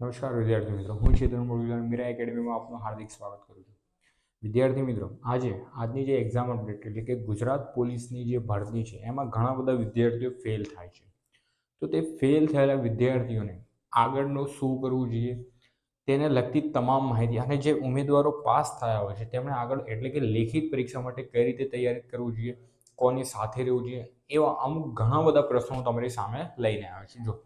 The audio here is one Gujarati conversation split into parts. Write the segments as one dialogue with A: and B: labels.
A: નમસ્કાર વિદ્યાર્થી મિત્રો, હું ચેતન મોડુલાલ મીરા એકેડમીમાં આપનું હાર્દિક સ્વાગત કરું છું. વિદ્યાર્થી મિત્રો, આજે આજની જે એક્ઝામ અપડેટ એટલે કે ગુજરાત પોલીસની જે ભરતી છે, એમાં ઘણા બધા વિદ્યાર્થીઓ ફેલ થાય છે. તો તે ફેલ થયેલા વિદ્યાર્થીઓને આગળનું શું કરવું જોઈએ, તેને લગતી તમામ માહિતી અને જે ઉમેદવારો પાસ થયા હોય છે, તેમણે આગળ એટલે કે લેખિત પરીક્ષા માટે કઈ રીતે તૈયારી કરવું જોઈએ, કોની સાથે રહેવું જોઈએ, એવા અમુક ઘણા બધા પ્રશ્નો તમારી સામે લઈને આવ્યા છે. જો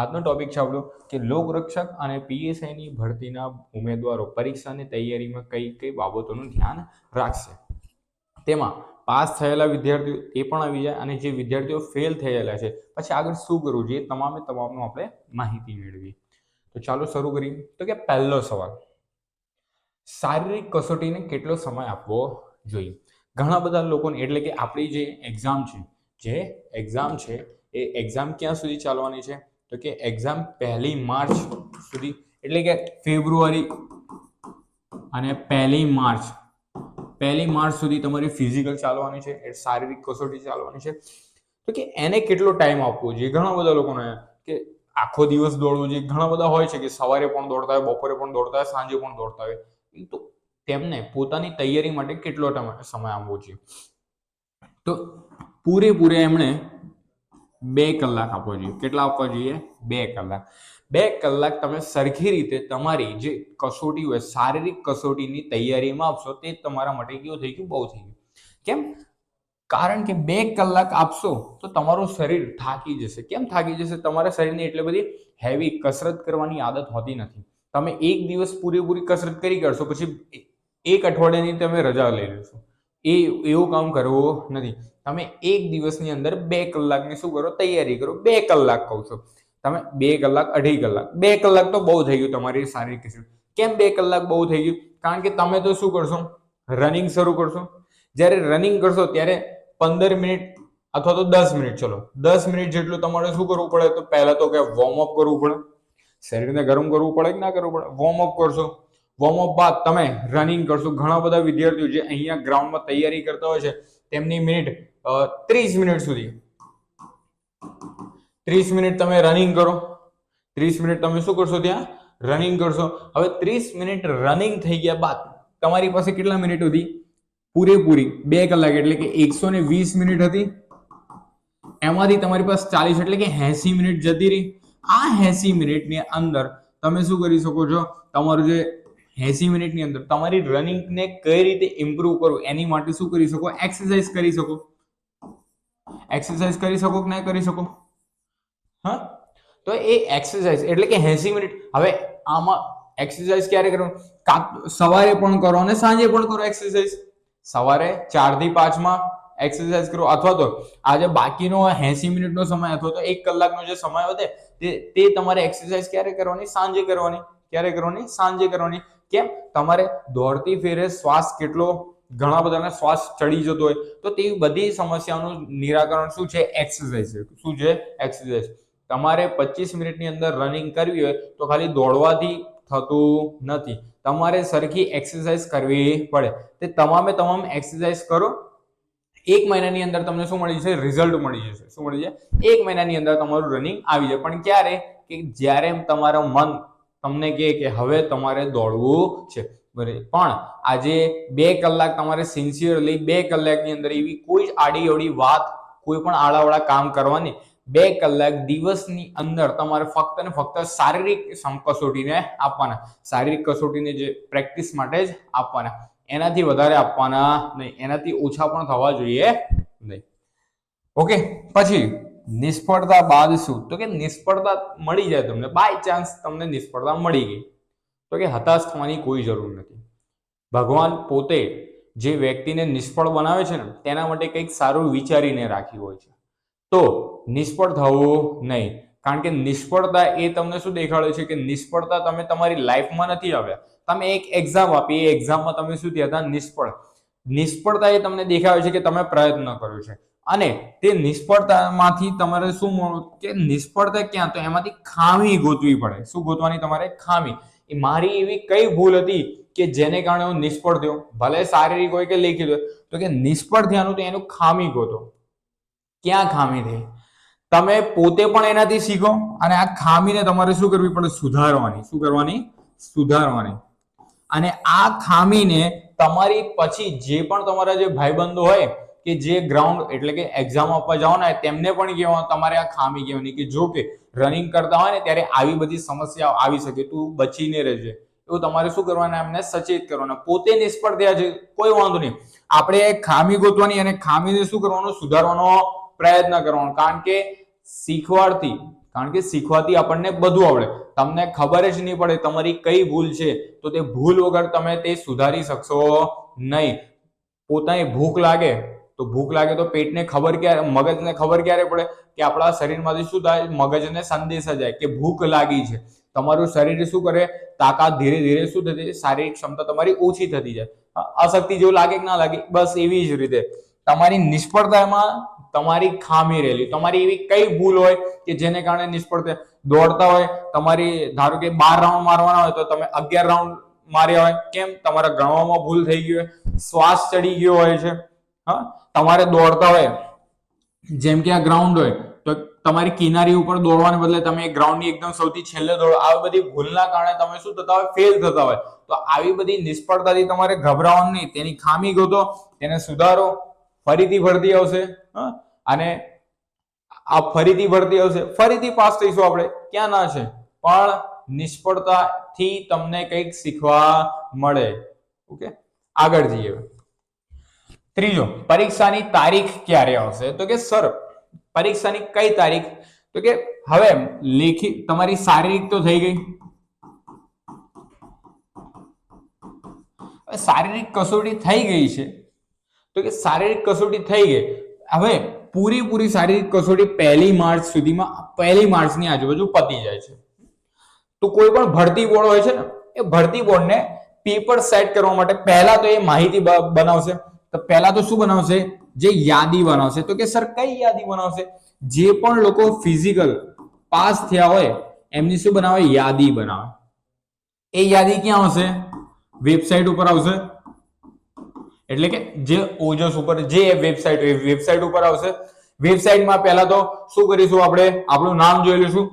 A: આજનો ટોપિક છે આપણો કે લોકરક્ષક અને પીએસઆઈની ભરતીના ઉમેદવારો પરીક્ષાની તૈયારીમાં કઈ કઈ બાબતોનું ધ્યાન રાખશે. તેમાં પાસ થયેલા વિદ્યાર્થીઓ એ પણ આવી જાય અને જે વિદ્યાર્થીઓ ફેલ થયેલા છે. પછી આગળ શું કરવું જોઈએ? તમામે તમામનું આપણે માહિતી મેળવીએ. તો ચાલો શરૂ કરીએ. તો કે પહેલો સવાલ. શારીરિક કસોટીને કેટલો સમય આપવો જોઈએ? ઘણા બધા લોકોને, એટલે કે આપણી જે એક્ઝામ છે, જે એક્ઝામ છે, એ એક્ઝામ ક્યાં સુધી ચાલવાની છે? તો કે એક્ઝામ પહેલી માર્ચ સુધી, એટલે કે ફેબ્રુઆરી અને પહેલી માર્ચ. પહેલી માર્ચ સુધી તમારી ફિઝિકલ ચાલવાની છે શારીરિક કસોટી ચાલવાની છે. તો કે એને કેટલો ટાઈમ આપવો જોઈએ? ઘણા બધા લોકોને કે આખો દિવસ દોડવું જોઈએ. ઘણા બધા હોય છે કે સવારે પણ દોડતા હોય, બપોરે પણ દોડતા હોય, સાંજે પણ દોડતા હોય. તો તેમને પોતાની તૈયારી માટે કેટલો સમય આપવો જોઈએ? તો પૂરેપૂરે એમણે બે કલાક આપવો જોઈએ. કેટલા આપવા જોઈએ? બે કલાક. બે કલાક તમે સરખી રીતે તમારી જે કસોટી હોય, શારીરિક કસોટીની તૈયારીમાં આપશો, તે તમારા માટે કેવું થઈ ગયું? બહુ થઈ ગયું. કેમ? કારણ કે બે કલાક આપશો તો તમારું શરીર થાકી જશે. કેમ થાકી જશે? તમારા શરીરની એટલી બધી હેવી કસરત કરવાની આદત હોતી નથી. તમે એક દિવસ પૂરેપૂરી કસરત કરી કરશો પછી એક અઠવાડિયાની તમે રજા લઈ લેશો. એ એવું કામ કરવું નથી. તમે એક દિવસની અંદર બે કલાકની શું કરો? તૈયારી કરો. બે કલાક કહું છો. તમે બે કલાક, અઢી કલાક. બે કલાક તો બહુ થઈ ગયું તમારી શારીરિક કસરત કેમ બે કલાક બહુ થઈ ગયું? કારણ કે તમે તો શું કરશો? રનિંગ શરૂ કરશો. જ્યારે રનિંગ કરશો ત્યારે પંદર મિનિટ અથવા તો દસ મિનિટ ચલો. દસ મિનિટ જેટલું તમારે શું કરવું પડે? તો પહેલા તો કે વોર્મઅપ કરવું પડે. શરીરને ગરમ કરવું પડે કે ના કરવું પડે? વોર્મઅપ કરશો. વોર્મઅપ બાદ તમે રનિંગ કરશો. ઘણા બધા વિદ્યાર્થીઓ જે અહીંયા ગ્રાઉન્ડમાં તૈયારી કરતા હોય છે, તેમની મિનિટ ત્રીસ મિનિટ સુધી. ત્રીસ મિનિટ તમે રનિંગ કરો. ત્રીસ મિનિટ તમે શું કરશો ત્યાં? રનિંગ કરશો. હવે ત્રીસ મિનિટ રનિંગ થઈ ગયા બાદ તમારી પાસે કેટલા મિનિટ હતી પૂરેપૂરી બે કલાક, એટલે કે એકસો ને વીસ મિનિટ હતી. એમાંથી તમારી પાસે ચાલીસ, એટલે કે એસી મિનિટ જતી રહી. આ એસી મિનિટની અંદર તમે શું કરી શકો છો? તમારું જે એસી મિનિટની અંદર તમારી રનિંગને કઈ રીતે ઇમ્પ્રૂવ કરવું એની માટે શું કરી શકો? એક્સરસાઇઝ કરી શકો. એક્સરસાઇઝ કરી શકો કે ના કરી શકો? હા? તો એ એક્સરસાઇઝ એટલે કે એસી મિનિટ. હવે આમાં એક્સરસાઇઝ ક્યારે કરવાનું સવારે પણ કરો અને સાંજે પણ કરો એક્સરસાઇઝ સવારે ચારથી પાંચમાં એક્સરસાઇઝ કરો. અથવા તો આજે બાકીનો એસી મિનિટનો સમય અથવા તો એક કલાકનો જે સમય વધે તે તમારે એક્સરસાઇઝ ક્યારે કરવાની? સાંજે કરવાની. ક્યારે કરવાની? સાંજે કરવાની. કેમ? તમારે દોડતી ફેરે શ્વાસ કેટલો, ઘણા બધાને શ્વાસ ચડી જતો હોય. તો તે બધી સમસ્યાઓનું નિરાકરણ શું છે? એક્સરસાઇઝ શું છે? એક્સરસાઇઝ તમારે પચીસ મિનિટની અંદર રનિંગ કરવી હોય તો ખાલી દોડવાથી થતું નથી. તમારે સરખી એક્સરસાઇઝ કરવી પડે. તે તમામે તમામ એક્સરસાઇઝ કરો. એક મહિનાની અંદર તમને શું મળી જશે? રિઝલ્ટ મળી જશે. શું મળી જાય એક મહિનાની અંદર તમારું રનિંગ આવી જાય. પણ ક્યારે? કે જ્યારે તમારું મન તમને કહે કે હવે તમારે દોડવું છે. પણ આજે બે કલાક તમારે સિન્સિયરલી બે કલાકની અંદર એવી કોઈ જ આડી અવડી વાત, કોઈ પણ આડાવડા કામ કરવાની, બે કલાક દિવસની અંદર તમારે ફક્ત ને ફક્ત શારીરિક કસોટીને આપવાના. શારીરિક કસોટીને જે પ્રેક્ટિસ માટે જ આપવાના. એનાથી વધારે આપવાના નહીં. એનાથી ઓછા પણ થવા જોઈએ નહીં. ઓકે પછી નિષ્ફળતા બાદ શું? તો કે નિષ્ફળતા મળી જાય તમને. બાય ચાન્સ તમને નિષ્ફળતા મળી ગઈ. તો કે હતાશ થવાની કોઈ જરૂર નથી. ભગવાન પોતે જે વ્યક્તિને નિષ્ફળ બનાવે છે ને, તેના માટે કંઈક સારું વિચારીને રાખ્યું હોય છે. તો નિષ્ફળ થવું નહીં. કારણ કે નિષ્ફળતા એ તમને શું દેખાડે છે કે નિષ્ફળતા તમે તમારી લાઈફમાં નથી આવ્યા. તમે એક એક્ઝામ આપી, એ એક્ઝામમાં તમે શું થયા હતા? નિષ્ફળ. નિષ્ફળતા એ તમને દેખાવે છે કે તમે પ્રયત્ન કર્યો છે. અને તે નિષ્ફળતામાંથી તમારે શું મળવું કે નિષ્ફળતા ક્યાં? તો એમાંથી ખામી ગોતવી પડે. શું ગોતવાની તમારે? ખામી. એ મારી એવી કઈ ભૂલ હતી કે જેને કારણે હું નિષ્ફળ થયો? ભલે શારીરિક હોય કે લેખિત હોય. તો કે નિષ્ફળ થયાનું તો એનું ખામી ગોતો. ક્યાં ખામી થઈ? તમે પોતે પણ એનાથી શીખો અને આ ખામીને તમારે શું કરવી પડે? સુધારવાની. શું કરવાની? સુધારવાની. અને આ ખામીને તમારી પછી જે પણ તમારા જે ભાઈબંધો હોય કે જે ગ્રાઉન્ડ એટલે કે એક્ઝામ આપવા જાઓ ને તેમને પણ કહેવાનું, તમારે આ ખામી કહેવાની કે જો કે રનિંગ કરતા હોય ને, ત્યારે આવી બધી સમસ્યા આવી શકે, તું બચીને રહેજે. એવું તમારે શું કરવાના? એમને સચેત કરવાના. પોતે નિષ્ફળ થયા છે, કોઈ વાંધો નહીં. આપણે ખામી ગોતવાની અને ખામીને શું કરવાનું? સુધારવાનો પ્રયત્ન કરવાનો. કારણ કે શીખવાડથી કારણ કે શીખવાથી આપણને બધું આવડે. તમને ખબર જ નહીં પડે તમારી કઈ ભૂલ છે, તો તે ભૂલ વગર તમે તે સુધારી શકશો નહીં. પોતાની ભૂખ લાગે, તો ભૂખ લાગે તો પેટને ખબર ક્યારે, મગજને ખબર ક્યારે પડે કે આપણા શરીરમાંથી શું થાય, મગજને સંદેશા જાય કે ભૂખ લાગી છે. તમારું શરીર શું કરે, તાકાત ધીરે ધીરે શું થતી જાય? શારીરિક ક્ષમતા તમારી ઓછી થતી જાય. અશક્તિ જેવું લાગે કે ના લાગે, બસ એવી જ રીતે. તમારી નિષ્ફળતામાં તમારી ખામી રહેલી. તમારી એવી કઈ ભૂલ હોય કે જેને કારણે નિષ્ફળ થાય? દોડતા હોય, તમારી ધારો કે બાર રાઉન્ડ મારવાના હોય તો તમે અગિયાર રાઉન્ડ માર્યા હોય. કેમ? તમારા ગણવામાં ભૂલ થઈ ગઈ હોય. શ્વાસ ચડી ગયો હોય છે. હા? તમારે દોડતા હોય, જેમ કે આ ગ્રાઉન્ડ હોય, તો તમારી કિનારી ઉપર દોડવાને બદલે તમે ગ્રાઉન્ડની એકદમ સૌથી છેલ્લે દોડો. આ બધી ભૂલના કારણે તમે શું થતા હોય? ફેલ થતા હોય. તો આવી બધી નિષ્ફળતાથી તમારે ગભરાવાનું નહીં. તેની ખામી ગોતો, તેને સુધારો. ફરીથી ભરતી આવશે? અને આ ફરીથી ભરતી આવશે, ફરીથી પાસ થઈશું આપણે. ક્યાં ના છે? પણ નિષ્ફળતાથી તમને કંઈક શીખવા મળે. ઓકે? આગળ જઈએ ત્રીજો, પરીક્ષાની તારીખ ક્યારે આવશે? તો કે સર, પરીક્ષાની કઈ તારીખ? તો કે હવે લેખિત તમારી શારીરિક તો થઈ ગઈ. શારીરિક કસોટી થઈ ગઈ છે. તો કે શારીરિક કસોટી થઈ ગઈ. હવે પૂરેપૂરી શારીરિક કસોટી પહેલી માર્ચ સુધીમાં, પહેલી માર્ચની આજુબાજુ પતી જાય છે. તો કોઈ પણ ભરતી બોર્ડ હોય છે ને, એ ભરતી બોર્ડને પેપર સેટ કરવા માટે પહેલા તો એ માહિતી બનાવશે. તો પહેલા તો શું બનાવશે? જે યાદી બનાવશે. તો કે સર, કઈ યાદી બનાવશે? જે પણ લોકો ફિઝિકલ પાસ થયા હોય, એમની શું બનાવે? યાદી બનાવે. એ યાદી ક્યાં આવશે? વેબસાઇટ ઉપર આવશે? એટલે કે જે ઓજસ ઉપર, જે વેબસાઇટ વેબસાઇટ ઉપર આવશે. વેબસાઇટમાં પહેલા તો શું કરીશું આપણે? આપણું નામ જોઈ લઈશું.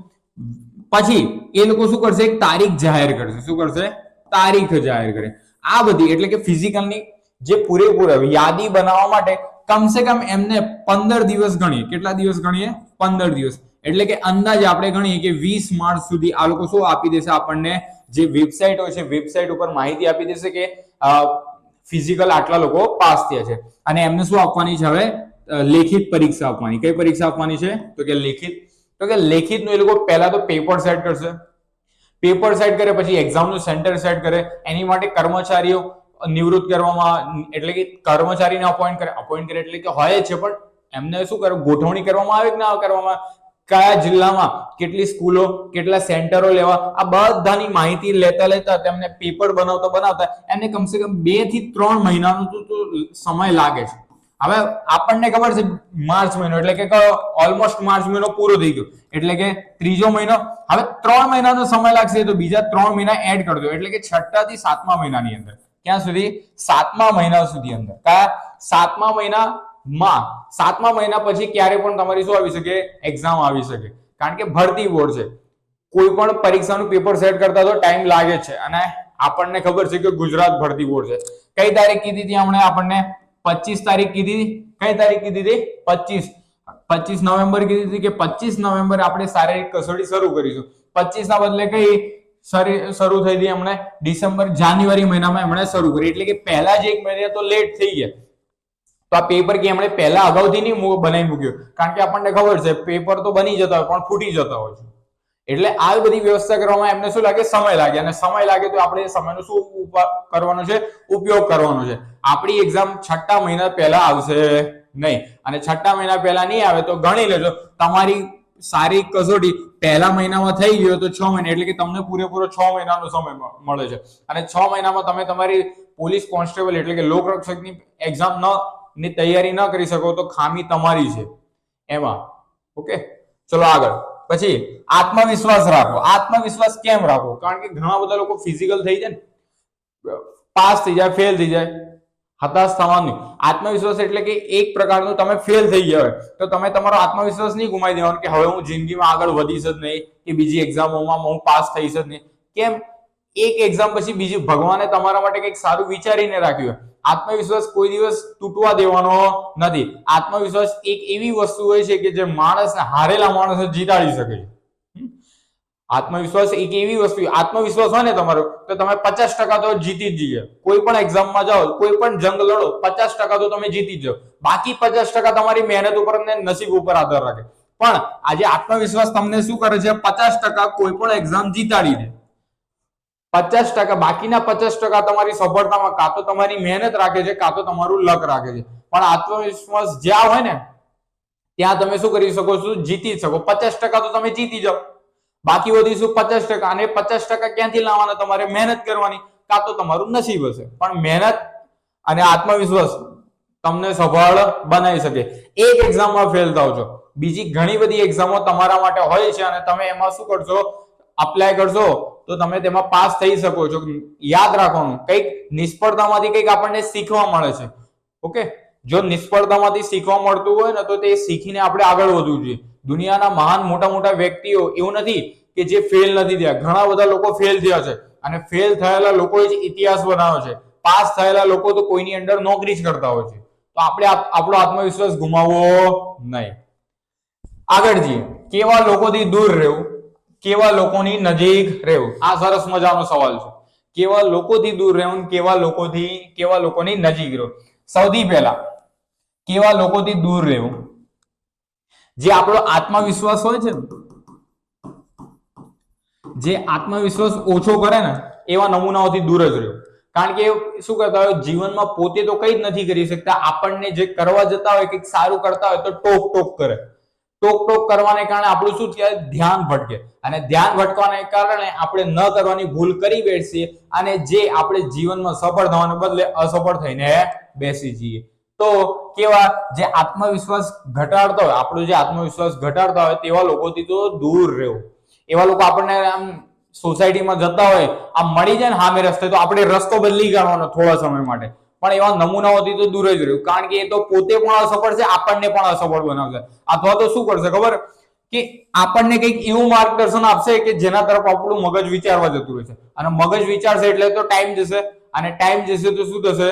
A: પછી એ લોકો શું કરશે? એક તારીખ જાહેર કરશે. શું કરશે? તારીખ જાહેર કરે. આ બધી, એટલે કે ફિઝિકલની જે પૂરેપૂરા યાદી બનાવવા માટે કમસે કમ એમને પંદર દિવસ ગણીએ. કેટલા દિવસ ગણીએ? પંદર દિવસ. એટલે કે અંદાજ આપણે ગણીએ કે વીસ માર્ચ સુધી આ લોકો શું આપી દેશે આપણને? જે વેબસાઇટ હોય છે, વેબસાઇટ ઉપર માહિતી આપી દેશે કે ફિઝિકલ આટલા લોકો પાસ થયા છે. અને એમને શું આપવાની છે હવે? લેખિત પરીક્ષા આપવાની. કઈ પરીક્ષા આપવાની છે? તો કે લેખિત. તો કે લેખિતનું એ લોકો પહેલા તો પેપર સેટ કરશે. પેપર સેટ કરે, પછી એક્ઝામનું સેન્ટર સેટ કરે. એની માટે કર્મચારીઓ નિવૃત્ત કરવામાં, એટલે કે કર્મચારીને અપોઇન્ટ કરે. અપોઇન્ટ કરે એટલે કે હોય છે, પણ એમને શું કરે, ગોઠવણી કરવામાં આવે કે ના કરવામાં? કયા જિલ્લામાં કેટલી સ્કૂલો, કેટલા સેન્ટરો લેવા, આ બધાની માહિતી લેતા લેતા તેમને પેપર બનાવતા બનાવતા એમને કમસે કમ બેથી ત્રણ મહિનાનો તો સમય લાગે છે. હવે આપણને ખબર છે, માર્ચ મહિનો, એટલે કે ઓલમોસ્ટ માર્ચ મહિનો પૂરો થઈ ગયો. એટલે કે ત્રીજો મહિનો. હવે ત્રણ મહિનાનો સમય લાગશે તો બીજા ત્રણ મહિના એડ કરી દો. એટલે કે છઠ્ઠા થી સાતમા મહિનાની અંદર. ક્યાં સુધી? સાતમા મહિના સુધી અંદર. કયા? સાતમા મહિનામાં સાતમા મહિના પછી ક્યારે પણ તમારી શું આવી શકે? એક્ઝામ આવી શકે. કારણ કે ભરતી બોર્ડ છે. કોઈ પણ પરીક્ષાનું પેપર સેટ કરતા તો ટાઈમ લાગે છે. અને આપણને ખબર છે કે ગુજરાત ભરતી બોર્ડ છે. કઈ તારીખ કીધી હતી હમણાં આપણને પચીસ તારીખ કીધી કઈ તારીખ કીધી હતી? પચીસ. પચીસ નવેમ્બર કીધી હતી કે પચીસ નવેમ્બર આપણે શારીરિક કસોટી શરૂ કરીશું. પચીસ ના બદલે કઈ શરી- થઈ હતી હમણાં ડિસેમ્બર, જાન્યુઆરી મહિનામાં એમણે શરૂ કરી. એટલે કે પહેલા જ એક મહિના તો લેટ થઈ ગયા. તો આ પેપર કે એમણે પહેલા અગાઉથી નહીં બનાવી મૂક્યો. કારણ કે આપણને ખબર છે પેપર તો બની જતા હોય, પણ ફૂટી જતા હોય છે. એટલે આ બધી વ્યવસ્થા કરવામાં એમને શું લાગે? સમય લાગે. અને સમય લાગે તો આપણે સમયનો શું કરવાનો છે? ઉપયોગ કરવાનો છે. આપણી એક્ઝામ છઠ્ઠા મહિના પહેલા આવશે નહીં. અને છઠ્ઠા મહિના પહેલા નહીં આવે તો ગણી લેજો. તમારી સારી કસોટી પહેલા મહિનામાં થઈ ગયો તો છ મહિના. એટલે કે તમને પૂરેપૂરો છ મહિનાનો સમય મળે છે. અને છ મહિનામાં તમે તમારી પોલીસ કોન્સ્ટેબલ એટલે કે લોકરક્ષકની એક્ઝામ ન ની તૈયારી ન કરી શકો તો ખામી તમારી છે. એમાં, ઓકે? ચલો આગળ. પછી, આત્મવિશ્વાસ રાખો. આત્મવિશ્વાસ કેમ રાખો? કારણ કે ઘણા બધા લોકો ફિઝિકલ થઈ જાય ને, પાસ થઈ જાય ફેલ થઈ જાય. હતાશ થવાનું આત્મવિશ્વાસ એટલે કે એક પ્રકારનું તમે ફેલ થઈ હોય, તો તમે તમારો આત્મવિશ્વાસ નહીં ગુમાવી દેવાનો કે હવે હું જિંદગીમાં આગળ વધીશ જ નહીં, કે બીજી એક્ઝામોમાં હું પાસ થઈશ જ નહીં. કેમ? એક એક્ઝામ પછી બીજી ભગવાને તમારા માટે કંઈક સારું વિચારીને રાખ્યું. આત્મવિશ્વાસ કોઈ દિવસ તૂટવા દેવાનો નથી. આત્મવિશ્વાસ એક એવી વસ્તુ હોય છે કે જે માણસને હારેલા માણસને જીતાડી શકે છે. આત્મવિશ્વાસ એક એવી વસ્તુ આત્મવિશ્વાસ હોય ને તમારો, તો તમે પચાસ ટકા તો જીતી જ જઈએ. કોઈ પણ એક્ઝામમાં જાઓ, કોઈ પણ જંગ લડો, પચાસ ટકા તો તમે જીતી જ જાઓ. બાકી પચાસ ટકા તમારી મહેનત ઉપર ને નસીબ ઉપર આધાર રાખે. પણ આજે આત્મવિશ્વાસ તમને શું કરે છે? પચાસ ટકા કોઈ પણ એક્ઝામ જીતાડી દે પચાસ ટકા, બાકીના પચાસ ટકા તમારી સફળતામાં કાં તો તમારી મહેનત રાખે છે, કાં તો તમારું લક રાખે છે. પણ આત્મવિશ્વાસ જ્યાં હોય ને, ત્યાં તમે શું કરી શકો છો? જીતી શકો. પચાસ ટકા તો તમે જીતી જાઓ. બાકી બધી શું પચાસ ટકા અને પચાસ ટકા ક્યાંથી લાવવાના? તમારે મહેનત કરવાની. કાં તો તમારું નસીબ હશે. પણ મહેનત અને આત્મવિશ્વાસ તમને સફળ બનાવી શકે. એક એક્ઝામમાં ફેલ થાવ છો. બીજી ઘણી બધી એક્ઝામો તમારા માટે હોય છે અને તમે એમાં શું કરશો? અપ્લાય કરશો. તો તમે તેમાં પાસ થઈ શકો છો. યાદ રાખવાનું, કંઈક નિષ્ફળતામાંથી કંઈક આપણને શીખવા મળે છે. ઓકે? જો નિષ્ફળતામાંથી શીખવા મળતું હોય ને તો તે શીખીને આપણે આગળ વધવું જોઈએ. દુનિયાના મહાન મોટા મોટા વ્યક્તિઓ એવું નથી કે જે ફેલ નથી થયા. ઘણા બધા લોકો ફેલ થયા છે. અને ફેલ થયેલા લોકોએ જ ઇતિહાસ બનાવ્યો છે. પાસ થયેલા લોકો તો કોઈની અંદર નોકરી જ કરતા હોય છે. તો આપણે આપણો આત્મવિશ્વાસ ગુમાવવો નહીં. આગળ જઈએ. કેવા લોકોથી દૂર રહેવું? કેવા લોકોની નજીક રહેવું? આ સરસ મજાનો સવાલ છે. કેવા લોકોથી દૂર રહેવું, કેવા લોકોથી, કેવા લોકોની નજીક રહેવું? સૌથી પહેલા, કેવા લોકોથી દૂર રહેવું? જે આપણો આત્મવિશ્વાસ હોય છે જે આત્મવિશ્વાસ ઓછો કરે ને, એવા નમૂનાઓથી દૂર જ રહ્યો કારણ કે શું કરતા હોય, જીવનમાં પોતે તો કંઈ જ નથી કરી શકતા. આપણને જે કરવા જતા હોય, કંઈક સારું કરતા હોય, તો ટોક ટોક કરે. ટોક ટોક કરવાને કારણે આપણું શું થાય? ધ્યાન ભટકે. અને ધ્યાન ભટકવાને કારણે આપણે ન કરવાની ભૂલ કરી બેસીએ અને જે આપણે જીવનમાં સફળ થવાને બદલે અસફળ થઈને બેસી જઈએ. તો કેવા જે આત્મવિશ્વાસ ઘટાડતો હોય, આપણો જે આત્મવિશ્વાસ ઘટાડતા હોય તેવા લોકોથી તો દૂર રહેવું. એવા લોકો આપણને આમ સોસાયટીમાં જતા હોય, આમ મળી જાય ને સામે રસ્તે, તો આપણે રસ્તો બદલી કાઢવાનો થોડા સમય માટે. પણ એવા નમૂનાઓથી તો દૂર જ રહ્યું. કારણ કે એ તો પોતે પણ અસફળ છે, આપણને પણ અસફળ બનાવશે. અથવા તો શું કરશે ખબર? કે આપણને કંઈક એવું માર્ગદર્શન આપશે કે જેના તરફ આપણું મગજ વિચારવા જતું રહેશે. અને મગજ વિચારશે એટલે તો ટાઈમ જશે. અને ટાઈમ જશે તો શું થશે?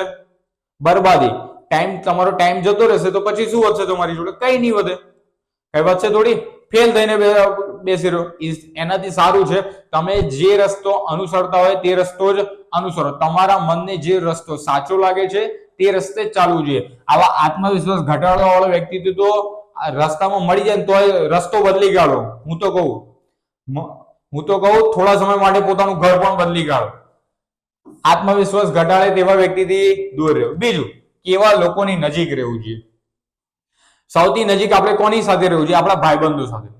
A: બરબાદી. ટાઈમ, તમારો ટાઈમ જતો રહેશે તો પછી શું વધશે તમારી જોડે? કઈ નહીં વધે. કઈ વધશે થોડી? ફેલ થઈને બેસી રહો એનાથી સારું છે. તમે જે રસ્તો અનુસરતા હોય તે રસ્તો જ અનુસરો. તમારા મનને જે રસ્તો સાચો લાગે છે તે રસ્તે ચાલવું જોઈએ. આવા આત્મવિશ્વાસ ઘટાડવા વાળો વ્યક્તિ તો રસ્તામાં મળી જાય તોય રસ્તો બદલી કાઢો હું તો કહું. હું તો કહું થોડા સમય માટે પોતાનું ઘર પણ બદલી કાઢો આત્મવિશ્વાસ ઘટાડે તેવા વ્યક્તિથી દૂર રહેવું. બીજું, કેવા લોકોની નજીક રહેવું જોઈએ? સૌથી નજીક આપણે કોની સાથે રહેવું જોઈએ? આપણા ભાઈબંધો સાથે.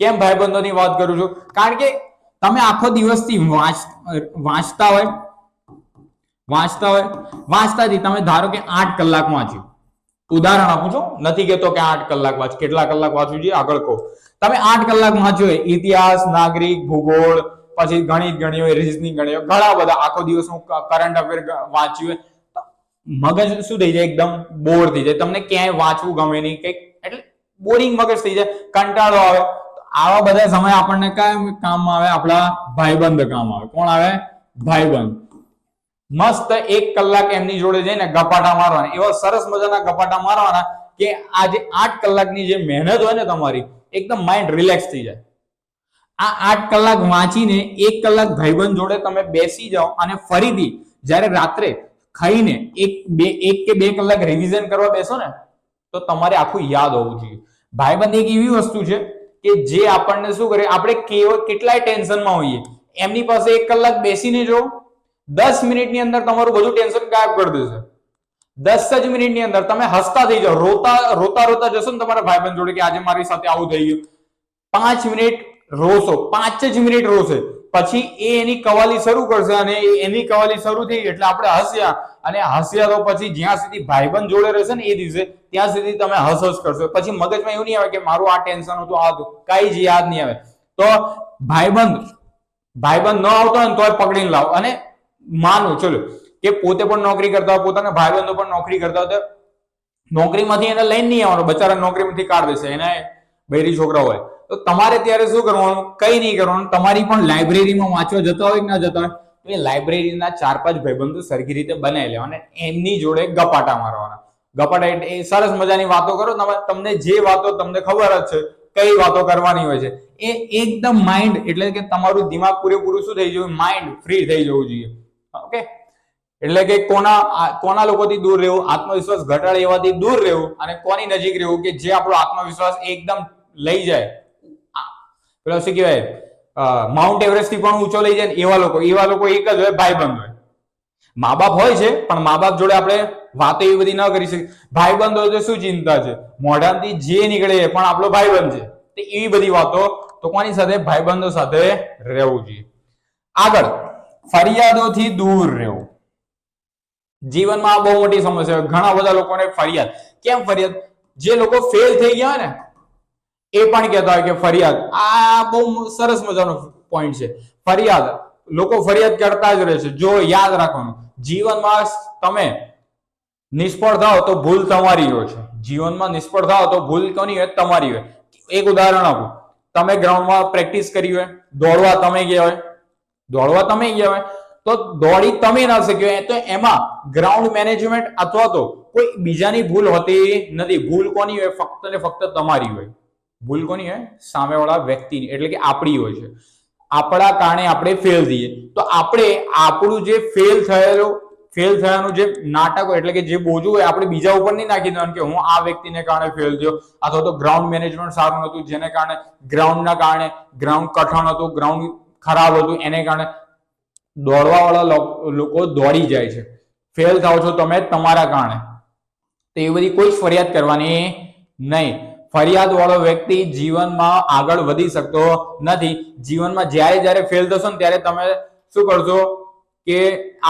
A: કેમ ભાઈબંધોની વાત કરું છું? કારણ કે તમે આખો દિવસથી વાંચ, વાંચતા હોય વાંચતા હોય, વાંચતાથી તમે ધારો કે આઠ કલાક વાંચ્યું. ઉદાહરણ આપું છું, નથી કહેતો કે આઠ કલાક વાંચ, કેટલા કલાક વાંચવું જોઈએ આગળ કહો. તમે આઠ કલાક વાંચ્યો ઇતિહાસ, નાગરિક, ભૂગોળ, પછી ગણિત ગણ્યો રીઝનિંગ ગણ્યો ઘણા બધા, આખો દિવસ હું કરંટ અફેર વાંચ્યું મગજ શું થઈ જાય? એકદમ બોર થઈ જાય. તમને ક્યાંય વાંચવું ગમે નહીં, કંઈક, એટલે બોરિંગ મગજ થઈ જાય. કંટાળો આવે. આવા બધા સમય આપણને કયા કામ આવે? આપણા ભાઈબંધ કામ આવે. કોણ આવે? ભાઈબંધ. મસ્ત એક કલાક એમની જોડે જઈને ગપાટા મારવાના. એવા સરસ મજાના ગપાટા મારવાના કે આ જે આઠ કલાકની જે મહેનત હોય ને તમારી, એકદમ માઇન્ડ રિલેક્સ થઈ જાય. આ આઠ કલાક વાંચીને એક કલાક ભાઈબંધ જોડે તમે બેસી જાઓ અને ફરીથી જ્યારે રાત્રે ખાઈને એક બે, એક કે બે કલાક રિવિઝન કરવા બેસો ને, તો તમારે આખું યાદ હોવું જોઈએ. ભાઈબંધ એક એવી વસ્તુ છે કે જે આપણને શું કરે, આપણે કેટલાય ટેન્શનમાં હોઈએ. એમની પાસે એક કલાક બેસીને જો, દસ મિનિટની અંદર તમારું બધું ટેન્શન ગાયબ કરી દેશે. દસ જ મિનિટની અંદર તમે હસતા થઈ જાઓ. રોતા રોતા રોતા જશો ને તમારા ભાઈબંધ જોડે કે આજે મારી સાથે આવું થઈ ગયું. પાંચ મિનિટ રોશો. પાંચ જ મિનિટ રોશે. પછી એ એની કવાલી શરૂ કરશે અને એની કવાલી શરૂ થઈ એટલે આપણે હસ્યા. અને હસ્યા તો પછી જ્યાં સુધી ભાઈબંધ જોડે રહેશે ને એ દિવસે, ત્યાં સુધી તમે હસ હસ કરશો. પછી મગજમાં એવું નહીં આવે કે મારું આ ટેન્શન હતું, આ હતું. કઈ જ યાદ નહીં આવે. તો ભાઈબંધ ભાઈબંધ ન આવતો હોય ને તોય પકડીને લાવો. અને માનો, ચલો, કે પોતે પણ નોકરી કરતા હોય, પોતાના ભાઈબંધો પણ નોકરી કરતા હોય નોકરીમાંથી એને લઈને નહીં આવવાનો. બચારા નોકરીમાંથી કાઢ દેશે. એને બૈરી છોકરા હોય. તો તમારે ત્યારે શું કરવાનું? કઈ નહીં કરવાનું. તમારી પણ લાઇબ્રેરીમાં વાંચવા જતા હોય કે ના જતા હોય, તો એ લાઇબ્રેરીના ચાર પાંચ ભાઈબંધો સરખી રીતે બનાવી લેવા અને એમની જોડે ગપાટા મારવાના. ગપાટા એટલે એ સરસ મજાની વાતો કરો, તમે તમને જે વાતો તમને ખબર જ છે, કઈ વાતો કરવાની હોય છે. એ એકદમ માઇન્ડ એટલે કે તમારું દિમાગ પૂરેપૂરું શું થઈ જવું? માઇન્ડ ફ્રી થઈ જવું જોઈએ. ઓકે એટલે કે કોના કોના લોકોથી દૂર રહેવું? આત્મવિશ્વાસ ઘટાડે એવાથી દૂર રહેવું અને કોની નજીક રહેવું કે જે આપણો આત્મવિશ્વાસ એકદમ લઈ જાય? પેલો શું કહેવાય? માઉન્ટ એવરેસ્ટથી પણ ઊંચો લઈ જાય ને એવા લોકો. એવા લોકો એક જ હોય, ભાઈબંધ હોય. મા બાપ હોય છે, પણ મા બાપ જોડે આપણે વાતો એવી બધી ન કરી શકીએ. ભાઈબંધ હોય તો શું ચિંતા છે? મોઢાથી જે નીકળે પણ આપણો ભાઈબંધ છે. તો એવી બધી વાતો તો કોની સાથે? ભાઈબંધો સાથે રહેવું જોઈએ. આગળ, ફરિયાદોથી દૂર રહેવું. જીવનમાં બહુ મોટી સમસ્યા. ઘણા બધા લોકોને ફરિયાદ. કેમ ફરિયાદ? જે લોકો ફેલ થઈ ગયા હોય ને એ પણ કહેતા હોય કે ફરિયાદ. આ બહુ સરસ મજાનો પોઈન્ટ છે. ફરિયાદ. લોકો ફરિયાદ કરતા જ રહે છે. જો યાદ રાખવાનું. જીવનમાં તમે નિષ્ફળ થાઓ તો ભૂલ તમારી હોય છે. જીવનમાં નિષ્ફળ થાઓ તો ભૂલ કોની હોય? તમારી હોય. એક ઉદાહરણ આપું. તમે ગ્રાઉન્ડમાં પ્રેક્ટિસ કરી હોય. દોડવા તમે ગયા હોય. દોડવા તમે ગયા હોય. તો દોડી તમે ના શક્યો તો એમાં ગ્રાઉન્ડ મેનેજમેન્ટ અથવા તો કોઈ બીજાની ભૂલ હોતી નથી. ભૂલ કોની હોય? ફક્ત ને ફક્ત તમારી હોય. ભૂલ કોની હોય સામેવાળા વ્યક્તિની. એટલે કે આપણી હોય છે. આપણા કારણે આપણે ફેલ થઈએ. તો આપણે આપણું જે ફેલ થયેલું ફેલ થયાનું જે નાટક હોય, એટલે કે જે બોજું હોય, આપણે બીજા ઉપર નહીં નાખી દેવાનું કે હું આ વ્યક્તિને કારણે ફેલ થયો. અથવા તો ગ્રાઉન્ડ મેનેજમેન્ટ સારું નહોતું, જેને કારણે ગ્રાઉન્ડના કારણે ગ્રાઉન્ડ કઠણ હતું ગ્રાઉન્ડ ખરાબ હતું, એને કારણે દોડવાવાળા લોકો દોડી જાય છે. ફેલ થાવ છો તમે તમારા કારણે. તો એ બધી કોઈ ફરિયાદ કરવાની નહીં. ફરિયાદ વાળો વ્યક્તિ જીવનમાં આગળ વધી શકતો નથી. જીવનમાં જ્યારે જ્યારે ફેલ થશો ને ત્યારે તમે શું કરશો કે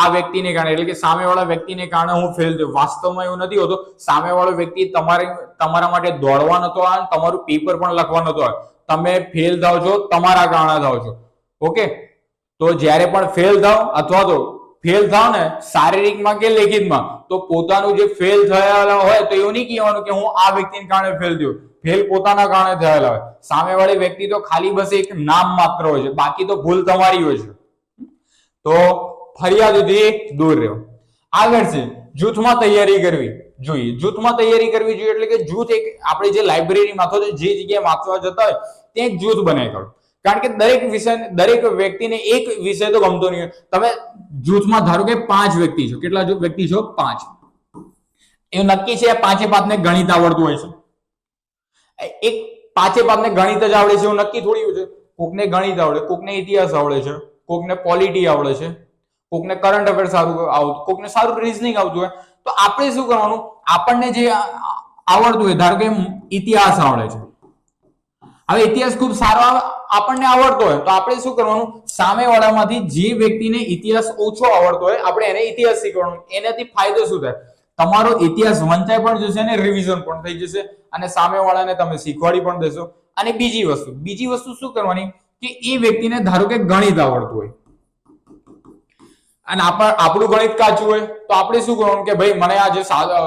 A: આ વ્યક્તિને કારણે, એટલે કે સામેવાળા વ્યક્તિને કારણે હું ફેલ થયો. વાસ્તવમાં એવું નથી હોતું. સામેવાળો વ્યક્તિ તમારે, તમારા માટે દોડવા નતો અને તમારું પેપર પણ લખવા નતો આવે તમે ફેલ થાવ છો, તમારા કારણે થાવ છો. ઓકે? તો જ્યારે પણ ફેલ થાવ, અથવા તો ફેલ થાવ ને શારીરિકમાં કે લેખિતમાં, તો પોતાનું જે ફેલ થયેલા હોય તો એવું નહીં કહેવાનું કે હું આ વ્યક્તિને કારણે ફેલ થયો. ફેલ પોતાના કારણે થયેલા હોય. સામેવાળી વ્યક્તિ તો ખાલી બસ એક નામ માત્ર હોય છે, બાકી તો ભૂલ તમારી હોય છે. તો ફરિયાદથી દૂર રહ્યો. આગળ છે, જૂથમાં તૈયારી કરવી જોઈએ. જૂથમાં તૈયારી કરવી જોઈએ એટલે કે જૂથ એક, આપણે જે લાઇબ્રેરીમાં અથવા તો જે જગ્યાએ વાંચવા જતા હોય, ત્યાં એક જૂથ બનાવી કરો કારણ કે દરેક વિષય, દરેક વ્યક્તિને એક વિષય તો ગમતો નહીં તમે જૂથમાં ધારો કે પાંચ વ્યક્તિ છો. કેટલા વ્યક્તિ છો? પાંચ. એ નક્કી છે પાંચે પાંચને ગણિત આવડતું હોય છે. એક પાંચે પાંચને ગણિત જ આવડે છે એવું નક્કી થોડી છે. કોકને ગણિત આવડે, કોકને ઇતિહાસ આવડે છે, કોકને પોલિટી આવડે છે, કોકને કરંટ અફેર સારું આવતું, કોકને સારું રીઝનિંગ આવતું હોય. તો આપણે શું કરવાનું? આપણને જે આવડતું હોય, ધારો કે ઇતિહાસ આવડે છે. હવે ઇતિહાસ ખૂબ સારો આપણને આવડતો હોય, તો આપણે શું કરવાનું? સામેવાળામાંથી જે વ્યક્તિને ઇતિહાસ ઓછો આવડતો હોય, આપણે એને ઇતિહાસ શીખવાનું એનાથી ફાયદો શું થાય? તમારો ઇતિહાસ વંચાય પણ જશે અને રિવિઝન પણ થઈ જશે અને સામેવાળાને તમે શીખવાડી પણ દેશો. અને બીજી વસ્તુ બીજી વસ્તુ શું કરવાની? કે એ વ્યક્તિને ધારો કે ગણિત આવડતું હોય અને આપણ ગણિત કાચું હોય તો આપણે શું કરવાનું કે ભાઈ મને આજે અ,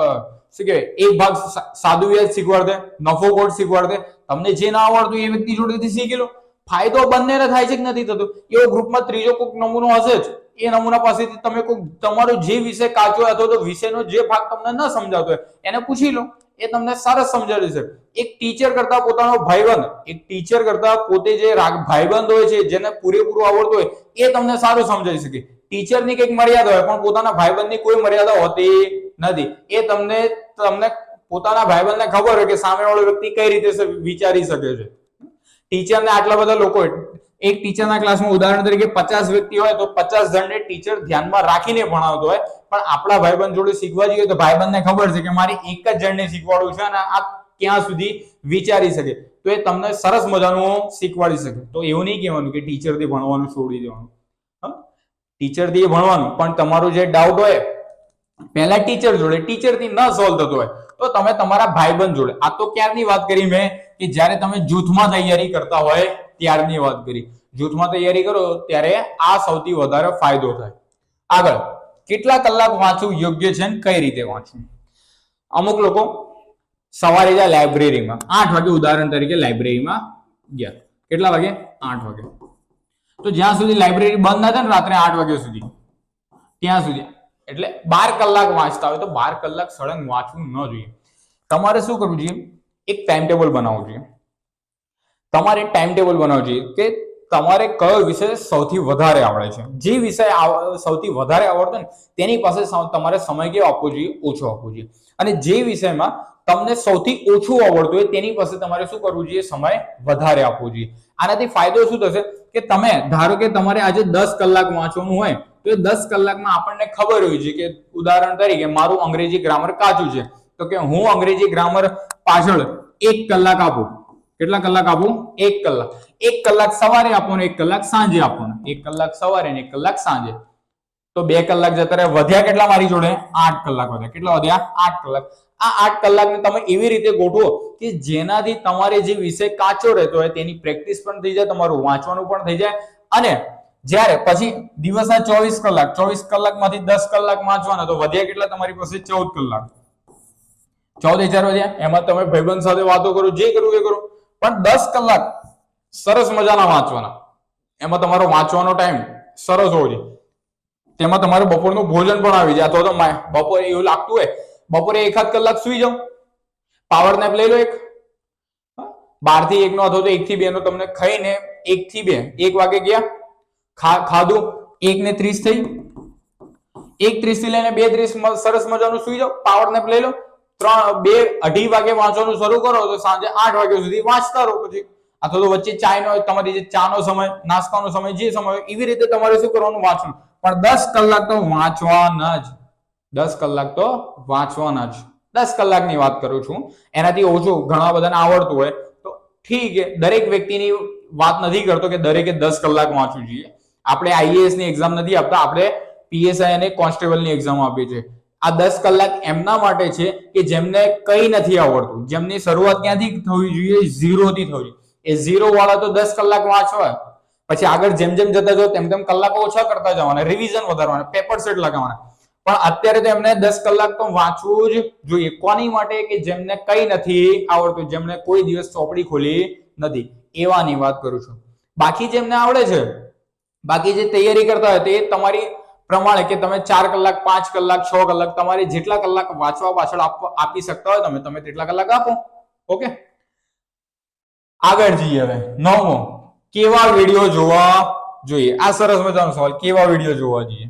A: શું કહેવાય એક ભાગ સાદું વ્યાજ શીખવાડ દે નફો કોડ શીખવાડ દે તમને જે ના આવડતું એ વ્યક્તિ જોડેથી શીખી લો. ફાયદો બંનેને થાય છે કે નથી થતો? એવો ગ્રુપમાં ત્રીજો કોઈક નમૂનો હશે જ. એ નમૂના પાસેથી તમે કોઈ તમારો જે વિષય કાચો અથવા તો વિષયનો જે ભાગ તમને ન સમજાતો હોય, એને પૂછી લો. એ તમને સરસ સમજાવી દેશે એક ટીચર કરતા પોતાનો ભાઈબંધ, એક ટીચર કરતા પોતે જે ભાઈબંધ હોય છે, જેને પૂરેપૂરું આવડતું હોય, એ તમને સારું સમજાવી શકે. ટીચરની કંઈક મર્યાદા હોય, પણ પોતાના ભાઈબંધની કોઈ મર્યાદા હોતી નથી. એ તમને તમને પોતાના ભાઈબંધને ખબર હોય કે સામેવાળો વ્યક્તિ કઈ રીતે વિચારી શકે છે. ટીચરને આટલા બધા લોકો. એક ટીચરના ક્લાસમાં ઉદાહરણ તરીકે પચાસ વ્યક્તિ હોય તો પચાસ જણને ટીચર ધ્યાનમાં રાખીને ભણાવતો હોય. પણ આપણા ભાઈબંધ જોડે શીખવા જઈએ તો ભાઈબંધને ખબર છે કે મારે એક જ જણને શીખવાડવું છે અને આ ક્યાં સુધી વિચારી શકે. તો એ તમને સરસ મજાનું શીખવાડી શકે. તો એવું નહીં કહેવાનું કે ટીચરથી ભણવાનું છોડી દેવાનું. ટીચરથી ભણવાનું. પણ તમારું જે ડાઉટ હોય, પહેલા ટીચર જોડે ટીચરથી ન સોલ્વ થતો હોય. તો તમે તમારા ભાઈબંધ જોડે. આ તો ક્યારની વાત કરી મેં? કે જ્યારે તમે જૂથમાં તૈયારી કરતા હોય ત્યારની વાત કરી. જૂથમાં તૈયારી કરો ત્યારે આ સૌથી વધારે ફાયદો થાય. આગળ, કેટલા કલાક વાંચવું યોગ્ય છે અને કઈ રીતે વાંચવું? અમુક લોકો સવારે જાય લાઇબ્રેરીમાં, આઠ વાગે ઉદાહરણ તરીકે લાઇબ્રેરીમાં ગયા. કેટલા વાગે? આઠ વાગે. તો જ્યાં સુધી લાઇબ્રેરી બંધ ના થાય ને રાત્રે આઠ વાગ્યા સુધી. ત્યાં સુધી. એટલે બાર કલાક વાંચતા હોય તો બાર કલાક સળંગ વાંચવું ન જોઈએ. તમારે શું કરવું જોઈએ? એક ટાઈમ ટેબલ બનાવવું જોઈએ. તમારે ટાઈમ ટેબલ બનાવવું જોઈએ કે તમારે કયો વિષય સૌથી વધારે આવડે છે. જે વિષય સૌથી વધારે આવડતો ને, તેની પાસે તમારે સમય કેવો આપવો જોઈએ? ઓછો આપવો જોઈએ. અને જે વિષયમાં તમને સૌથી ઓછું આવડતું હોય તેની પાસે તમારે શું કરવું જોઈએ? સમય વધારે આપવો જોઈએ. આનાથી ફાયદો શું થશે? કે તમે, ધારો કે તમારે આજે દસ કલાક વાંચવાનું હોય તો દસ કલાકમાં આપણને ખબર હોય છે કે ઉદાહરણ તરીકે મારું અંગ્રેજી ગ્રામર કાચું છે. તો કે હું અંગ્રેજી ગ્રામર પાછળ એક કલાક આપું. કેટલા કલાક આપું? એક કલાક. એક કલાક સવારે આપો ને એક કલાક સાંજે આપો ને. એક કલાક સવારે ને એક કલાક સાંજે. તો બે કલાક જતા રહ્યા વધ્યા કેટલા મારી જોડે? આઠ કલાક વધ્યા. કેટલા વધ્યા? આઠ કલાક. આ આઠ કલાકને તમે એવી રીતે ગોઠવો કે જેનાથી તમારે જે વિષય કાચો રહેતો હોય તેની પ્રેક્ટિસ પણ થઈ જાય, તમારું વાંચવાનું પણ થઈ જાય અને જ્યારે પછી દિવસના ચોવીસ કલાક, ચોવીસ કલાકમાંથી દસ કલાક વાંચવાના, તો વધ્યા કેટલા તમારી પાસે? ચૌદ કલાક. ચૌદ હજાર વધ્યા. એમાં તમે ભાઈબંધ સાથે વાતો કરો, જે કરવું એ કરો. પણ દસ કલાક સરસ મજાના વાંચવાના. એમાં તમારો વાંચવાનો ટાઈમ સરસ હોવો જોઈએ. તેમાં તમારું બપોરનું ભોજન પણ આવી જાય. અથવા તો બપોરે એવું લાગતું હોય, બપોરે એકાદ કલાક સુઈ જાઓ. પાવર નેપ લઈ લો એક. બારથી એક નો અથવા તો એક થી બે નો તમને ખાઈને એક થી બે, એક વાગે ગયા. ખાધું? એક ને ત્રીસ થઈ. એક ત્રીસથી લઈને બે ત્રીસ સરસ મજાનું સુઈ જાઓ. પાવર નેપ લઈ લો. ત્રણ, બે, અઢી વાગે વાંચવાનું શરૂ કરો તો સાંજે આઠ વાગ્યા સુધી વાંચતા રહો પછી. અથવા તો વચ્ચે ચાયનો તમારી જે ચાનો સમય, નાસ્તાનો સમય, જે સમય હોય, એવી રીતે તમારે શું કરવાનું? વાંચવું પણ દસ કલાક તો વાંચવાના જ. દસ કલાક તો વાંચવાના જ. દસ કલાકની વાત કરું છું. એનાથી ઓછું ઘણા બધાને આવડતું હોય. તો ઠીક દરેક વ્યક્તિની વાત નથી કરતો કે દરેકે દસ કલાક વાંચવું જોઈએ. આપણે આઈએએસની એક્ઝામ નથી આપતા, આપણે પીએસઆઈ અને કોન્સ્ટેબલની એક્ઝામ આપીએ છીએ. આ દસ કલાક એમના માટે છે કે જેમને કઈ નથી આવડતું, જેમની શરૂઆત ક્યાંથી થવી જોઈએ ઝીરોથી થવી એ ઝીરો વાળા તો દસ કલાક વાંચવા પછી આગળ જેમ જેમ જતા જાઓ, તેમ તેમ કલાકો ઓછા કરતા જવાના રિવિઝન વધારવાના પેપર સેટ લગાવવાના. પણ અત્યારે તો એમને દસ કલાક તો વાંચવું જ જોઈએ. કોની માટે? કે જેમને કઈ નથી આવડતું, જેમને કોઈ દિવસ ચોપડી ખોલી નથી. એવાની વાત કરું છું. બાકી જેમને આવડે છે બાકી જે તૈયારી કરતા હોય તે તમારી પ્રમાણે કે તમે ચાર કલાક, પાંચ કલાક, છ કલાક તમારે જેટલા કલાક વાંચવા પાછળ આપ- શકતા હોય તમે તમે તેટલા કલાક આપો. ઓકે? આગળ જઈએ હવે. નવમો. કેવા વીડિયો જોવા જોઈએ? આ સરસ મજાનો સવાલ. કેવા વીડિયો જોવા જોઈએ?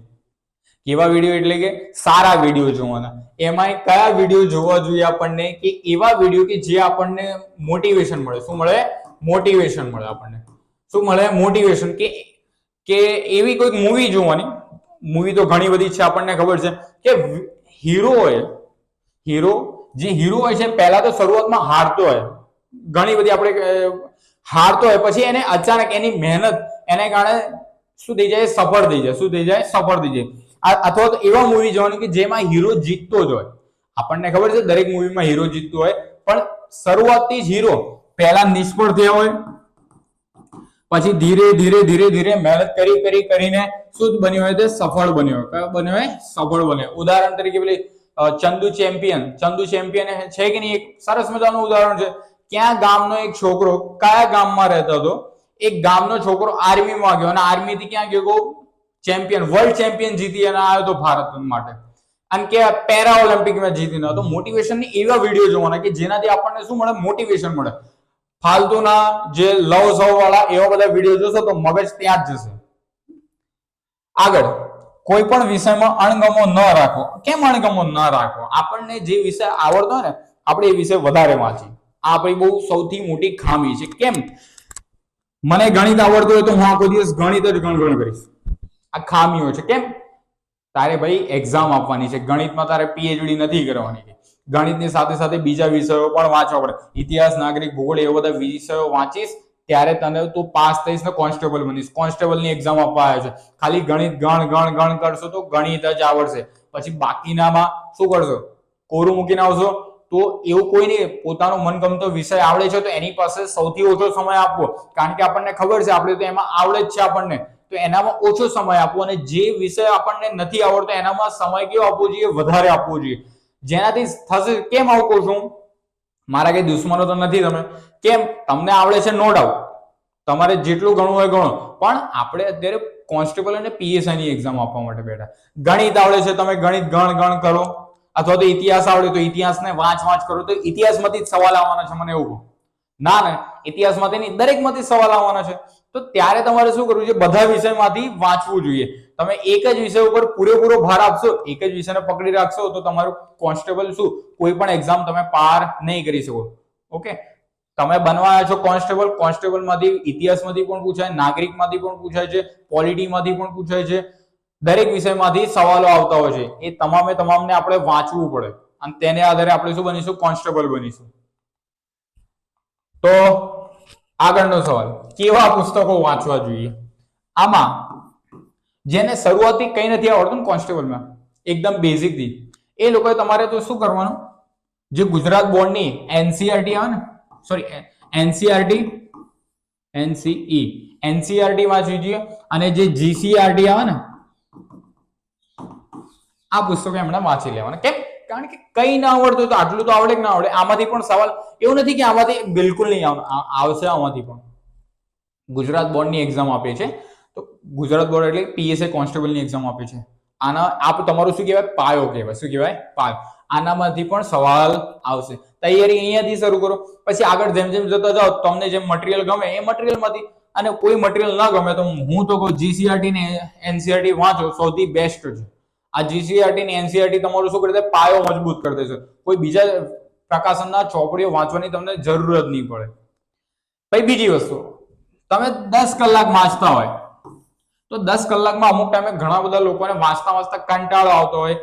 A: કેવા વીડિયો એટલે કે સારા વીડિયો જોવાના. એમાં કયા વીડિયો જોવા જોઈએ આપણને? કે એવા વીડિયો કે જે આપણને મોટિવેશન મળે? શું મળે? મોટિવેશન મળે આપણને. શું મળે? મોટિવેશન કે કે એવી કોઈક મૂવી જોવાની. મૂવી તો ઘણી બધી છે આપણને ખબર છે કે હીરો હોય હીરો જે હીરો હોય છે પહેલા તો શરૂઆતમાં હારતો હોય. ઘણી બધી આપણે હારતો હોય. પછી એને અચાનક એની મહેનત, એને કારણે શું થઈ જાય? સફળ થઈ જાય. શું થઈ જાય? સફળ થઈ જાય. અથવા તો એવા મૂવી જોવાનું કે જેમાં હીરો જીતતો જ હોય. આપણને ખબર છે દરેક મૂવીમાં હીરો જીતતો હોય. પણ શરૂઆતથી જ હીરો પહેલા નિષ્ફળ થયા હોય. પછી ધીરે ધીરે ધીરે ધીરે મહેનત કરી કરી, કરીને શું બન્યો હોય તે સફળ બન્યો કયો બન્યો હોય? સફળ બન્યો. ઉદાહરણ તરીકે પેલી ચંદુ ચેમ્પિયન. ચંદુ ચેમ્પિયન છે કે નહીં? એક સરસ મજાનું ઉદાહરણ છે. ક્યાં ગામનો એક છોકરો, કયા ગામમાં રહેતો હતો? એક ગામનો છોકરો આર્મીમાં ગયો અને આર્મી થી ક્યાં ગયો? ચેમ્પિયન, વર્લ્ડ ચેમ્પિયન જીતી અને આવ્યો હતો ભારત માટે. અને કે પેરા ઓલિમ્પિકમાં જીતીને હતો. મોટિવેશનની એવા વીડિયો જોવાના કે જેનાથી આપણને શું મળે? મોટિવેશન મળે. ફાલતુના જે લવ સવ વાળા એવા બધા વીડિયો જોશો તો મગજ ત્યાં જ જશે. આગળ કોઈ પણ વિષયમાં અણગમો ન રાખો. કેમ અણગમો ન રાખો? આપણને જે વિષય આવડતો ને, આપણે એ વિષય વધારે વાંચીએ. આ આપણી બહુ સૌથી મોટી ખામી છે. કેમ? મને ગણિત આવડતું હોય તો હું આખો દિવસ ગણિત જ ગણગણ કરીશ. આ ખામીઓ છે. કેમ? તારે ભાઈ એક્ઝામ આપવાની છે. ગણિતમાં તારે પીએચડી નથી કરવાની. ગણિતની સાથે સાથે બીજા વિષયો પણ વાંચવા પડે. ઇતિહાસ, નાગરિક, ભૂગોળ એવા બધા વિષયો વાંચીશ, ત્યારે તને તું પાસ થઈશ ને કોન્સ્ટેબલ બનીશ. કોન્સ્ટેબલની એક્ઝામ આપવા આવે છે. ખાલી ગણિત ગણ ગણ ગણ કરશો તો ગણિત જ આવડશે. પછી બાકીનામાં શું કરશો? કોરું મૂકીને આવશો? તો એવું કોઈ નહીં પોતાનો મનગમતો વિષય આવડે છે તો એની પાસે સૌથી ઓછો સમય આપવો. કારણ કે આપણને ખબર છે, આપણે તો એમાં આવડે જ છે આપણને. તો એનામાં ઓછો સમય આપવો અને જે વિષય આપણને નથી આવડતો એનામાં સમય કેવો આપવો જોઈએ? વધારે આપવો જોઈએ. જેનાથી થશે, કેમ આવું છું? મારા કઈ દુશ્મનો તો નથી તમે. કેમ? તમને આવડે છે નો ડાઉટ તમારે જેટલું ગણવું હોય ગણો. પણ આપણે અત્યારે કોન્સ્ટેબલ અને પીએસઆઈ ની એક્ઝામ આપવા માટે બેઠા. ગણિત આવડે છે, તમે ગણિત ગણ ગણ કરો. અથવા તો ઇતિહાસ આવડે તો ઇતિહાસને વાંચ વાંચ કરો. તો ઇતિહાસમાંથી જ સવાલ આવવાના છે, મને એવું. ના, ને. ઇતિહાસમાંથી નહીં દરેકમાંથી સવાલ આવવાના છે. તો ત્યારે તમારે શું કરવું છે બધા વિષયમાંથી વાંચવું જોઈએ. તમે એક જ વિષય ઉપર પૂરેપૂરો ભાર આપશો, એક જ વિષયને પકડી રાખશો તો તમારું કોન્સ્ટેબલ શું? કોઈ પણ એક્ઝામ તમે પાર નહીં કરી શકો. ઓકે તમે બનવાના છો કોન્સ્ટેબલ કોન્સ્ટેબલમાંથી ઇતિહાસમાંથી પણ પૂછાય, નાગરિકમાંથી પણ પૂછાય છે, પોલિટીમાંથી પણ પૂછાય છે. દરેક વિષયમાંથી સવાલો આવતા હોય છે. એ તમામે તમામને આપણે વાંચવું પડે. અને તેને આધારે આપણે શું બનીશું? કોન્સ્ટેબલ બનીશું. તો આગળનો સવાલ, કેવા પુસ્તકો વાંચવા જોઈએ? આમાં જેને શરૂઆતથી કંઈ નથી આવડતું કોન્સ્ટેબલમાં, એકદમ બેઝિકથી એ લોકોએ તમારે તો શું કરવાનું? જે ગુજરાત બોર્ડની એનસીઆરટી આવે ને સોરી એનસીઆરટી એનસીઈ એનસીઆરટી વાંચવી જોઈએ. અને જે જીસીઆરટી આવે ને, આ પુસ્તકો એમણે વાંચી લેવાના. કેમ? કારણ કે કઈ ના આવડતું તો આટલું તો આવડે કે ના આવડે? આમાંથી પણ સવાલ, એવું નથી કે આમાંથી બિલકુલ નહીં આવ- આવશે આમાંથી પણ. ગુજરાત બોર્ડની એક્ઝામ આપે છે. ગુજરાત બોર્ડ એટલે પીએસએ કોન્સ્ટેબલની એક્ઝામ આપે છે. આના, આપ તમારું શું કહેવાય? પાયો કહેવાય. શું કહેવાય? પાયો. આનામાંથી પણ સવાલ આવશે. તૈયારી અહીંયાથી શરૂ કરો. પછી આગળ જેમ જેમ જતા જાઓ, તમને જેમ મટીરિયલ ગમે એ મટીરિયલમાંથી અને કોઈ મટીરિયલ ના ગમે તો હું તો કહું જીસીઆરટી ને એનસીઆરટી વાંચો. સૌથી બેસ્ટ છે. આ જીસીઆરટી ને એનસીઆરટી તમારું શું કરી દે? પાયો મજબૂત કરી દેશે. કોઈ બીજા પ્રકાશનના ચોપડીઓ વાંચવાની તમને જરૂર જ નહીં પડે. પછી બીજી વસ્તુ. તમે દસ કલાક વાંચતા હોય. તો દસ કલાકમાં અમુક ટાઈમે ઘણા બધા લોકોને વાંચતા વાંચતા કંટાળો આવતો હોય.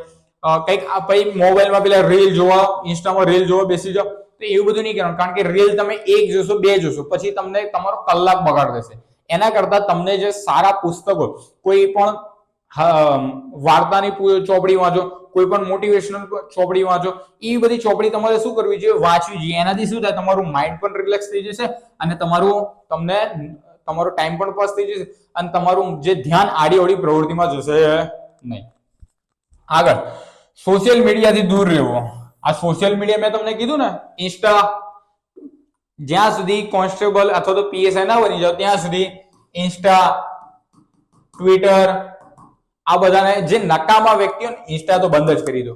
A: કંઈક પછી મોબાઈલમાં પેલા રીલ જોવા ઇન્સ્ટામાં રીલ જોવા બેસી જાઓ, તો એવું બધું નહીં કરવાનું કારણ કે રીલ તમે એક જોશો, બે જોશો, પછી તમને તમારો કલાક બગાડ દેશે. એના કરતા તમને જે સારા પુસ્તકો, કોઈ પણ વાર્તાની ચોપડી વાંચો, કોઈ પણ મોટિવેશનલ ચોપડી વાંચો એ બધી ચોપડી તમારે શું કરવી જોઈએ? વાંચવી જોઈએ. એનાથી શું થાય? તમારું માઇન્ડ પણ રિલેક્સ થઈ જશે અને તમારું તમને તમારો ટાઈમ પણ પાસ થઈ જશે અને તમારું જે ધ્યાન આડી અવળી પ્રવૃત્તિમાં જશે નહીં. આગળ સોશિયલ મીડિયાથી દૂર રહેવું. આ સોશિયલ મીડિયા મેં તમને કીધું ને ઇન્સ્ટા જ્યાં સુધી કોન્સ્ટેબલ અથવા તો પીએસઆઈ ના બની જાવ ત્યાં સુધી ઇન્સ્ટા ટ્વિટર આ બધાને જે નકામા વ્યક્તિઓ ઇન્સ્ટા તો બંધ જ કરી દો.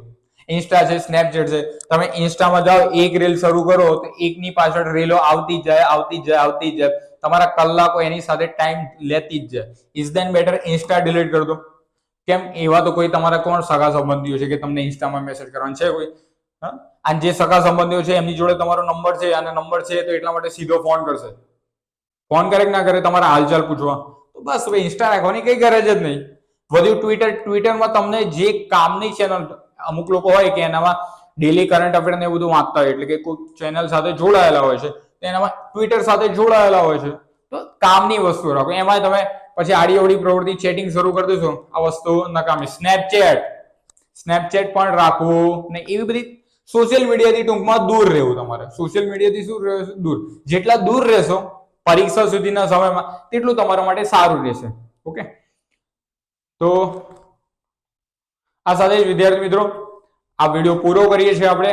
A: ઇન્સ્ટા છે સ્નેપચેટ છે. તમે ઇન્સ્ટામાં જાઓ, એક રીલ શરૂ કરો, તો એકની પાછળ રીલો આવતી જાય આવતી જાય આવતી જાય. તમારા કલાકો એની સાથે ટાઈમ લેતી જ છે is then better insta delete કરી દો. કેમ? એવા તો કોઈ તમારા કોણ સગા સંબંધીઓ છે કે તમને ઇન્સ્ટામાં મેસેજ કરવાનો છે કોઈ? હા? અને જે સગા સંબંધીઓ છે, એમની જોડે તમારો નંબર છે અને નંબર છે, તો એટલા માટે સીધો ફોન કરશે. ફોન કરે કે ના કરે, તમારા હાલચાલ પૂછવા. તો બસ, હવે ઇન્સ્ટા રાખવાની કઈ ગરજ જ નહીં. વધુ ટ્વિટર ટ્વિટરમાં તમને જે કામની ચેનલ અમુક લોકો હોય કે એનામાં ડેલી કરંટ અફેર ને એવું બધું વાંચતા હોય, એટલે કે કોઈ ચેનલ સાથે જોડાયેલા હોય છે. એનામાં ટ્વિટર સાથે જોડાયેલા હોય છે. તો કામની વસ્તુ રાખો. એમાં તમે પછી આડી અવડી પ્રવૃત્તિ ચેટિંગ શરૂ કરી દેશો આ વસ્તુ નકામી. સ્નેપચેટ સ્નેપચેટ પણ રાખવું ને એવી બધી સોશિયલ મીડિયાથી ટૂંકમાં દૂર રહેવું તમારે. સોશિયલ મીડિયાથી શું? દૂર. જેટલા દૂર રહેશો, પરીક્ષા સુધીના સમયમાં, તેટલું તમારા માટે સારું રહેશે. ઓકે તો આ સાથે જ વિદ્યાર્થી મિત્રો, આ વીડિયો પૂરો કરીએ છીએ આપણે.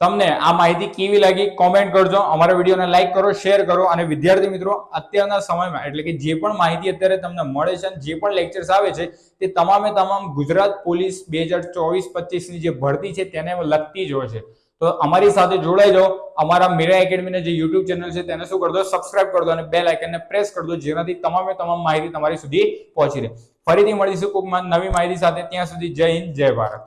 A: તમને આ માહિતી કેવી લાગી કોમેન્ટ કરજો. અમારા વિડીયોને લાઈક કરો શેર કરો. અને વિદ્યાર્થી મિત્રો, અત્યારના સમયમાં, એટલે કે જે પણ માહિતી અત્યારે તમને મળે છે અને જે પણ લેક્ચર્સ આવે છે, તે તમામે તમામ ગુજરાત પોલીસ બે હજાર ચોવીસ પચીસની જે ભરતી છે, તેને લગતી જ હોય છે. તો અમારી સાથે જોડાઈ જાઓ. અમારા મીરા એકેડમીના જે યુટ્યુબ ચેનલ છે, તેને શું કરી દો સબસ્ક્રાઇબ કરી દો અને બેલ આઇકનને પ્રેસ કરી જેનાથી તમામે તમામ માહિતી તમારી સુધી પહોંચી રહે. ફરીથી મળીશું કોઈક નવી માહિતી સાથે. ત્યાં સુધી જય હિન્દ, જય ભારત.